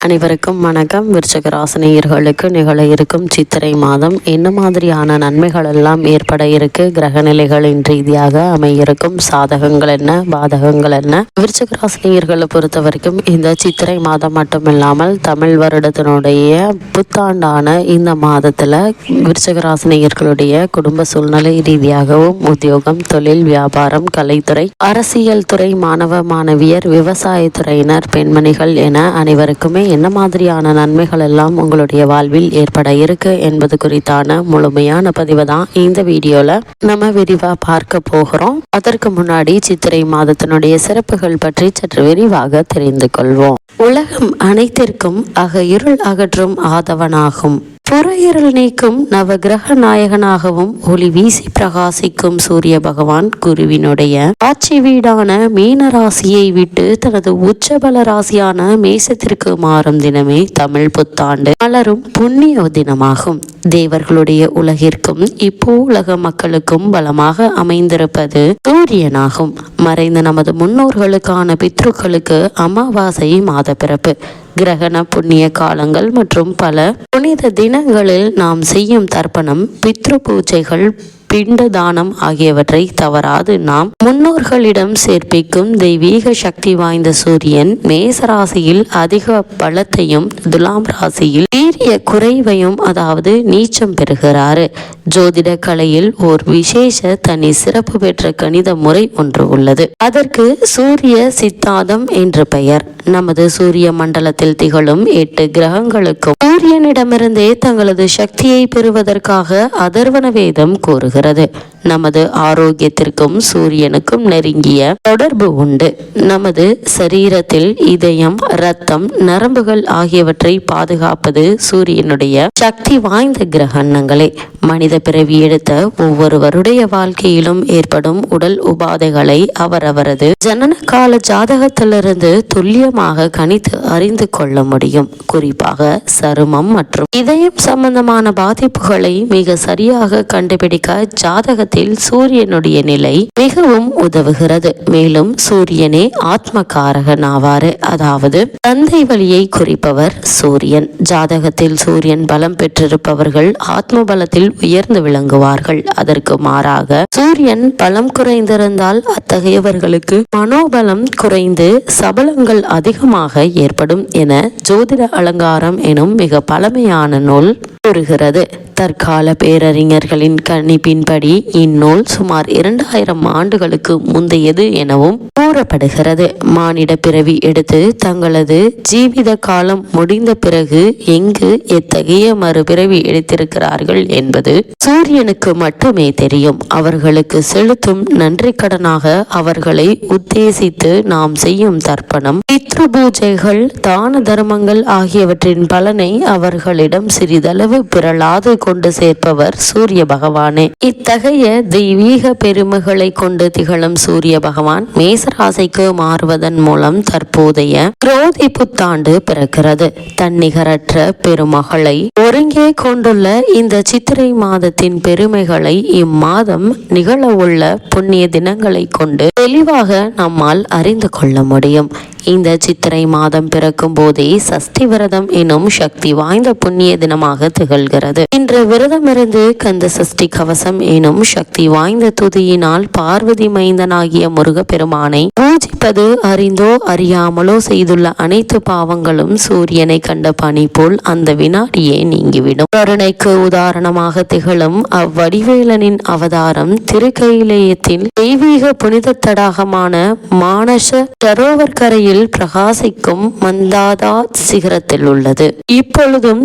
அனைவருக்கும் வணக்கம். விருச்சக ராசினியர்களுக்கு நிகழ இருக்கும் சித்திரை மாதம் என்ன மாதிரியான நன்மைகள் எல்லாம் ஏற்பட இருக்கு? கிரகநிலைகளின் ரீதியாக அமையிருக்கும் சாதகங்கள் என்ன? பாதகங்கள் என்ன? விருச்சக ராசினியர்களை பொறுத்த வரைக்கும் இந்த சித்திரை மாதம் மட்டுமில்லாமல் தமிழ் வருடத்தினுடைய புத்தாண்டான இந்த மாதத்துல விருச்சக ராசினியர்களுடைய குடும்ப சூழ்நிலை ரீதியாகவும் உத்தியோகம் தொழில் வியாபாரம் கலைத்துறை அரசியல் துறை மாணவ மாணவியர் விவசாயத்துறையினர் பெண்மணிகள் என அனைவருக்குமே என்ன மாதிரியான நன்மைகள் எல்லாம் உங்களுடைய வாழ்வில் ஏற்பட இருக்கு என்பது குறித்தான முழுமையான பதிவு தான் இந்த வீடியோல நம்ம விரிவா பார்க்க போகிறோம். அதற்கு முன்னாடி சித்திரை மாதத்தினுடைய சிறப்புகள் பற்றி சற்று விரிவாக தெரிந்து கொள்வோம். உலகம் அனைத்திற்கும் அக இருள் அகற்றும் ஆதவனாகும். புறையீரல் நீக்கும் நவகிரக நாயகனாகவும் ஒளி வீசி பிரகாசிக்கும் சூரிய பகவான் குருவினுடைய ஆட்சி வீடான மீன ராசியை விட்டு தனது உச்சபல ராசியான மேசத்திற்கு மாறும் தினமே தமிழ் புத்தாண்டு மலரும் புண்ணிய தினமாகும். தேவர்களுடைய உலகிற்கும் இப்போ உலக மக்களுக்கும் பலமாக அமைந்திருப்பது சூரியனாகும். மறைந்த நமது முன்னோர்களுக்கான பித்ருக்களுக்கு அமாவாசை மாத பிறப்பு கிரகண புண்ணிய காலங்கள் மற்றும் பல புனித தினங்களில் நாம் செய்யும் தர்ப்பணம் பித்ரு பூஜைகள் பிண்ட தானம் ஆகியவற்றை தவறாது. நாம் முன்னோர்களிடம் சேர்ப்பிக்கும் தெய்வீக சக்தி வாய்ந்த சூரியன் மேச ராசியில் அதிக பலத்தையும் துலாம் ராசியில் தீரிய குறைவையும் அதாவது நீச்சம் பெறுகிறாரு. ஜோதிட கலையில் ஓர் விசேஷ தனி சிறப்பு பெற்ற கணித முறை ஒன்று உள்ளது. அதற்கு சூரிய சித்தாந்தம் என்று பெயர். நமது சூரிய மண்டலத்தில் திகழும் எட்டு கிரகங்களுக்கும் சூரியனிடமிருந்தே தங்களது சக்தியை பெறுவதற்காக அதர்வன வேதம் கூறுகிறது. நமது ஆரோக்கியத்திற்கும் சூரியனுக்கும் நெருங்கிய தொடர்பு உண்டு. நமது சரீரத்தில் இதயம் இரத்தம் நரம்புகள் ஆகியவற்றை பாதுகாப்பது சூரியனுடைய சக்தி வாய்ந்த கிரகணங்களே மனித பிறவி எடுத்த ஒவ்வொருவருடைய வாழ்க்கையிலும் ஏற்படும் உடல் உபாதைகளை அவரவரது ஜனன கால ஜாதகத்திலிருந்து துல்லிய துல்லியமாக கணித்து அறிந்து கொள்ள முடியும். குறிப்பாக சருமம் மற்றும் இதயம் சம்பந்தமான பாதிப்புகளை மிக சரியாக கண்டுபிடிக்க ஜாதகத்தில் சூரியனுடைய நிலை மிகவும் உதவுகிறது. மேலும் சூரியனே ஆத்மகாரகன் ஆவாறு அதாவது தந்தை வழியை குறிப்பவர் சூரியன். ஜாதகத்தில் சூரியன் பலம் பெற்றிருப்பவர்கள் ஆத்ம பலத்தில் உயர்ந்து விளங்குவார்கள். அதற்கு மாறாக சூரியன் பலம் குறைந்திருந்தால் அத்தகையவர்களுக்கு மனோபலம் குறைந்து சபலங்கள் அதிகமாக ஏற்படும் என ஜோதிட அலங்காரம் எனும் மிக பழமையான நூல் கூறுகிறது. தற்கால பேரறிஞர்களின் கணிப்பின்படி இந்நூல் சுமார் இரண்டாயிரம் ஆண்டுகளுக்கு முந்தையது எனவும் கூறப்படுகிறது. மானிட பிறவி எடுத்து தங்களது ஜீவித காலம் முடிந்த பிறகு எங்கு எத்தகைய மறுபிறவி எடுத்திருக்கிறார்கள் என்பது சூரியனுக்கு மட்டுமே தெரியும். அவர்களுக்கு செலுத்தும் நன்றி கடனாக அவர்களை உத்தேசித்து நாம் செய்யும் தர்ப்பணம் பித்ரு பூஜைகள் தான தர்மங்கள் ஆகியவற்றின் பலனை அவர்களிடம் சிறிதளவு பிறளாது கொண்டு சேர்ப்பவர் சூரிய பகவானே. இத்தகைய தெய்வீக பெருமைகளை கொண்டு திகழும் சூரிய பகவான் மேசராசிக்கு மாறுவதன் மூலம் தற்போதைய குரோதி புத்தாண்டு பிறக்கிறது. தன்னிகரற்ற பெருமகளை ஒருங்கே கொண்டுள்ள இந்த சித்திரை மாதத்தின் பெருமைகளை இம்மாதம் நிகழவுள்ள புண்ணிய தினங்களை கொண்டு தெளிவாக நம்மால் அறிந்து கொள்ள முடியும். இந்த சித்திரை மாதம் பிறக்கும் போதே சஷ்டி விரதம் எனும் சக்தி வாய்ந்த புண்ணிய தினமாக திகழ்கிறது. இன்று விரதமிருந்து கந்த சஷ்டி கவசம் எனும் சக்தி வாய்ந்த துதியினால் பார்வதி மைந்தனாகிய முருகப்பெருமானை பூஜிப்பது அறிந்தோ அறியாமலோ செய்துள்ள அனைத்து பாவங்களும் சூரியனை கண்ட பனி போல் அந்த வினாடியே நீங்கிவிடும். கருணைக்கு உதாரணமாக திகழும் அவ்வடிவேலனின் அவதாரம் திருக்கையிலேயத்தின் தெய்வீக புனித தடாகமான மானச சரோவர் கரையில் பிரகாசிக்கும் மந்தாதா சிகரத்தில் உள்ளது. இப்பொழுதும்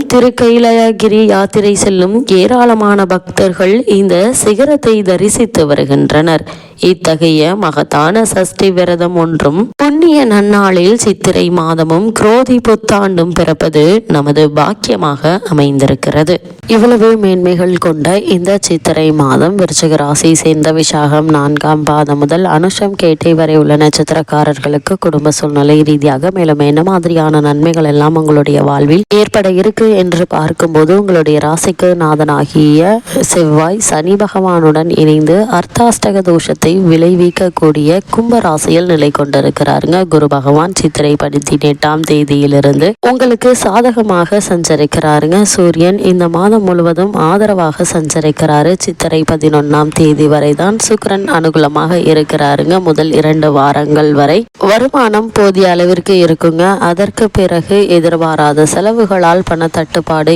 திருக்கைலாயகிரி யாத்திரை செல்லும் ஏராளமான பக்தர்கள் இந்த சிகரத்தை தரிசித்து வருகின்றனர். இத்தகைய மகத்தான சஷ்டி விரதம் ஒன்றும் புண்ணிய நன்னாளில் சித்திரை மாதமும் குரோதி புத்தாண்டும் பிறப்பது நமது பாக்கியமாக அமைந்திருக்கிறது. இவ்வளவு மேன்மைகள் கொண்ட இந்த சித்திரை மாதம் விருச்சிக ராசி சேர்ந்த விசாகம் நான்காம் பாதம் முதல் அனுஷம் கேட்டை வரை உள்ள நட்சத்திரக்காரர்களுக்கு குடும்ப சூழ்நிலை ரீதியாக மேலும் என்ன மாதிரியான நன்மைகள் எல்லாம் உங்களுடைய வாழ்வில் ஏற்பட இருக்கு என்று பார்க்கும்போது உங்களுடைய ராசிக்கு நாதனாகிய செவ்வாய் சனி பகவானுடன் இணைந்து அர்த்தாஷ்டக தோஷத்தை விளைவிக்கக்கூடிய கும்பராசியில் நிலை கொண்டிருக்கிறாருங்க. குரு பகவான் சித்திரை பதினெட்டாம் தேதியிலிருந்து உங்களுக்கு சாதகமாக சஞ்சரிக்கிறாருங்க. சூரியன் இந்த மாதம் முழுவதும் ஆதரவாக சஞ்சரிக்கிறாரு. சித்திரை பதினொன்னாம் தேதி வரை தான் சுக்கரன் அனுகூலமாக இருக்கிறாருங்க. முதல் இரண்டு வாரங்கள் வரை வருமானம் போதிய அளவிற்கு இருக்குங்க. அதற்கு பிறகு எதிர்பாராத செலவுகளால் பண தட்டுப்பாடு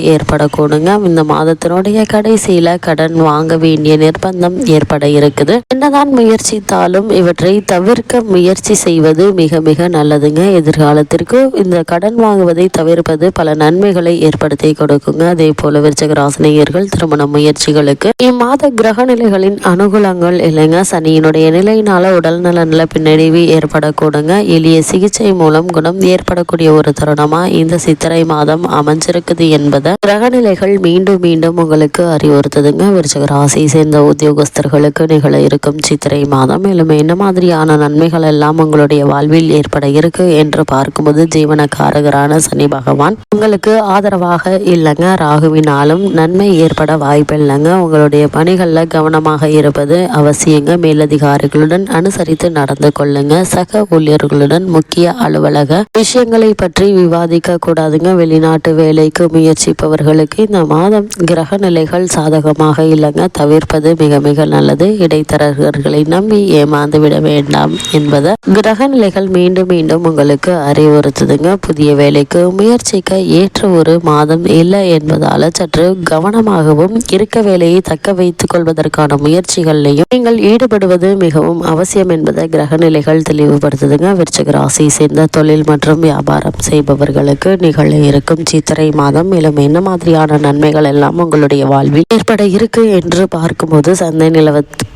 கொடுங்க. இந்த மாதத்தினுடைய கடைசியில கடன் வாங்க வேண்டிய நிர்பந்தம் ஏற்பட இருக்குது. என்னதான் முயற்சித்தாலும் இவற்றை தவிர்க்க முயற்சி செய்வது மிக மிக நல்லதுங்க. எதிர்காலத்திற்கு இந்த கடன் வாங்குவதை தவிர்ப்பது பல நன்மைகளை ஏற்படுத்தி கொடுக்குங்க. அதே போல விருச்சகராசினியர்கள் திருமண முயற்சிகளுக்கு. இம்மாத கிரக நிலைகளின் அனுகூலங்கள் இல்லைங்க. சனியினுடைய நிலையினால உடல் நலன்ல பின்னடைவு ஏற்படக்கூடுங்க. எளிய சிகிச்சை மூலம் குணம் ஏற்படக்கூடிய ஒரு தருணமா இந்த சித்திரை மாதம் அமைஞ்சிருக்குது என்பதை கிரகநிலைகள் மீண்டும் மீண்டும் உங்களுக்கு அறிவுறுத்துதுங்க. விருச்சக ராசி சேர்ந்த உத்தியோகஸ்தர்களுக்கு நிகழ இருக்கும் சித்திரை மாதம். மேலும் என்ன மாதிரியான நன்மைகள் எல்லாம் உங்களுடைய வாழ்வில் ஏற்பட இருக்கு என்று பார்க்கும்போது ஜீவனக்காரகரான சனி பகவான் உங்களுக்கு ஆதரவாக இல்லைங்க. ராகுவினாலும் நன்மை ஏற்பட வாய்ப்பு இல்லைங்க உங்களுடைய பணிகளில் கவனமாக இருப்பது அவசியங்க. மேலதிகாரிகளுடன் அனுசரித்து நடந்து கொள்ளுங்க. சக ஊழியர்களுடன் முக்கிய அலுவலக விஷயங்களை பற்றி விவாதிக்க கூடாதுங்க. வெளிநாட்டு வேலைக்கு முயற்சிப்பவர்களுக்கு இந்த மாதம் கிரக நிலைகள் சாதகமாக இல்லைங்க. தவிர்ப்பது மிக மிக நல்லது. இடைத்தரகர்களை நம்பி ஏமாந்து விட வேண்டாம் என்பதை கிரக நிலைகள் மீண்டும் மீண்டும் உங்களுக்கு அறிவுறுத்துதுங்க. புதிய வேலைக்கு முயற்சிக்க ஏற்ற ஒரு மாதம் இல்லை என்பதால சற்று கவனமாகவும் இருக்க வேலையை தக்க வைத்துக் கொள்வதற்கான முயற்சிகளையும் நீங்கள் ஈடுபடுவது மிகவும் அவசியம் என்பதை கிரக நிலைகள் தெளிவுபடுத்துதுங்க. விருச்சக ராசி சேர்ந்த தொழில் மற்றும் வியாபாரம் செய்பவர்களுக்கு நிகழ இருக்கும் சித்திரை மாதம் மேலும் என்ன மாதிரியான நன்மைகள் எல்லாம் உங்களுடைய வாழ்வில் ஏற்பட இருக்கு என்று பார்க்கும்போது சந்தை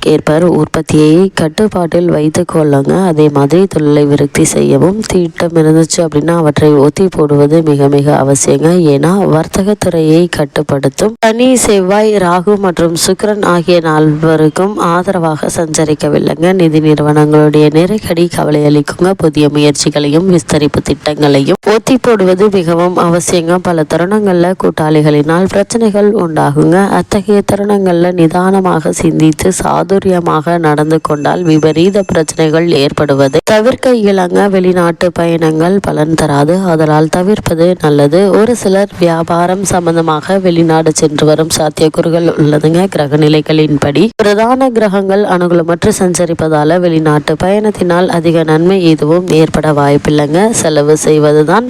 நிலவற்கேற்ப உற்பத்தியை கட்டுப்பாட்டில் வைத்து கொள்ளுங்க. அதே மாதிரி தொழிலை விருத்தி செய்யவும் திட்டம் இருந்துச்சு அப்படின்னா அவற்றை ஒத்தி போடுவது மிக மிக அவசியங்க. ஏன்னா வர்த்தக துறையை கட்டுப்படுத்தும் சனி செவ்வாய் ராகு மற்றும் சுக்கரன் ஆகிய நால்வருக்கும் ஆதரவாக சஞ்சரிக்கவில்லைங்க. நிதி நிறுவனங்களுடைய நெருக்கடி கவலை அளிக்குங்க. புதிய முயற்சிகளையும் விஸ்தரிப்பு திட்டங்களையும் ஒத்தி போடுவது மிகவும் அவசியங்க. பல தருணங்கள்ல கூட்டாளிகளினால் பிரச்சனைகள் உண்டாகுங்க. அத்தகைய தருணங்கள்ல நிதானமாக சிந்தித்து சாது சாதுரியமாக நடந்து கொண்டால் விபரீத பிரச்சனைகள் ஏற்படுவது. தவிர்க்க இயலங்க வெளிநாட்டு பயணங்கள் பலன் தராது. அதனால் தவிர்ப்பது நல்லது. ஒரு சிலர் வியாபாரம் சம்பந்தமாக வெளிநாடு சென்று வரும் சாத்தியக்கூறுகள் உள்ளதுங்க. கிரக நிலைகளின்படி பிரதான கிரகங்கள் அனுகூலமற்று சஞ்சரிப்பதால வெளிநாட்டு பயணத்தினால் அதிக நன்மை எதுவும் ஏற்பட வாய்ப்பில்லைங்க. செலவு செய்வதுதான்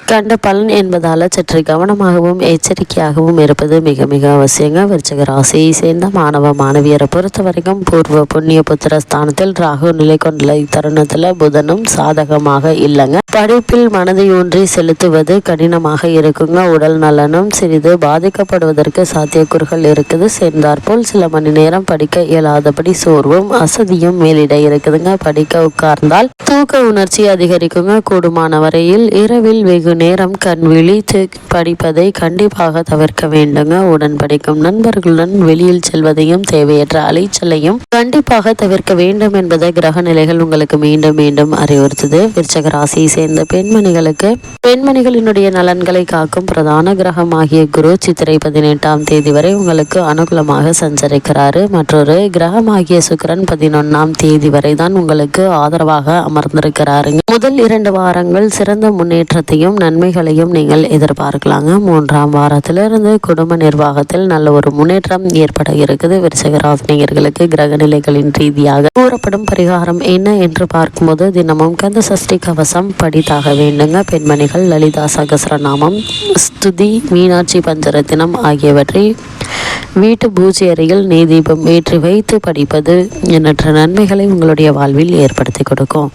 கண்ட பலன் என்பதால் சற்று கவனமாகவும் எச்சரிக்கையாகவும் இருப்பது மிக மிக அவசியங்க. விருச்சக ராசியை சேர்ந்த மாணவ மாணவியரை பொறுத்த வரைக்கும் பூர்வ புண்ணிய புத்திர ஸ்தானத்தில் ராகு நிலை கொண்டுள்ள இத்தருணத்துல புதனும் சாதகமாக இல்லைங்க. படிப்பில் மனதை ஊன்றி செலுத்துவது கடினமாக இருக்குங்க. உடல் நலனும் சிறிது பாதிக்கப்படுவதற்கு சாத்தியக்கூறுகள் இருக்குது. சேர்ந்தாற்போல் சில மணி நேரம் படிக்க இயலாதபடி சோர்வும் அசதியும் மேலிட இருக்குதுங்க. படிக்க உட்கார்ந்தால் தூக்க உணர்ச்சி அதிகரிக்குங்க. கூடுமான வரையில் இரவில் வெகு வெகு நேரம் கண் விழித்து படிப்பதை கண்டிப்பாக தவிர்க்க வேண்டுங்க. உடன் படிக்கும் நண்பர்களுடன் வெளியில் செல்வதையும் தேவையற்ற அலைச்சலையும் கண்டிப்பாக தவிர்க்க வேண்டும் என்பதை கிரக நிலைகள் உங்களுக்கு மீண்டும் மீண்டும் அறிவுறுத்துது. விருச்சக ராசியை சேர்ந்த பெண்மணிகளுக்கு பெண்மணிகளினுடைய நலன்களை காக்கும் பிரதான கிரகமாகிய குரு சித்திரை பதினெட்டாம் தேதி வரை உங்களுக்கு அனுகூலமாக சஞ்சரிக்கிறாரு. மற்றொரு கிரகமாகிய சுக்கரன் பதினொன்னாம் தேதி வரை தான் உங்களுக்கு ஆதரவாக அமர்ந்திருக்கிறாருங்க. முதல் இரண்டு வாரங்கள் சிறந்த முன்னேற்றத்தையும் நன்மைகளையும் நீங்கள் எதிர்பார்க்கலாங்க. மூன்றாம் வாரத்திலிருந்து குடும்ப நிர்வாகத்தில் நல்ல ஒரு முன்னேற்றம் ஏற்பட இருக்குது. விருச்சகராசினியர்களுக்கு கிரக நிலைகளின் ரீதியாக கூறப்படும் பரிகாரம் என்ன என்று பார்க்கும்போது தினமும் கந்த சஷ்டி கவசம் படித்தாக வேண்டுங்க. பெண்மணிகள் லலிதா சகசரநாமம் ஸ்துதி மீனாட்சி பஞ்சரத்தினம் ஆகியவற்றை வீட்டு பூஜை அறையில் நெய் தீபம் ஏற்றி வைத்து படிப்பது எண்ணற்ற நன்மைகளை உங்களுடைய வாழ்வில் ஏற்படுத்தி கொடுக்கும்.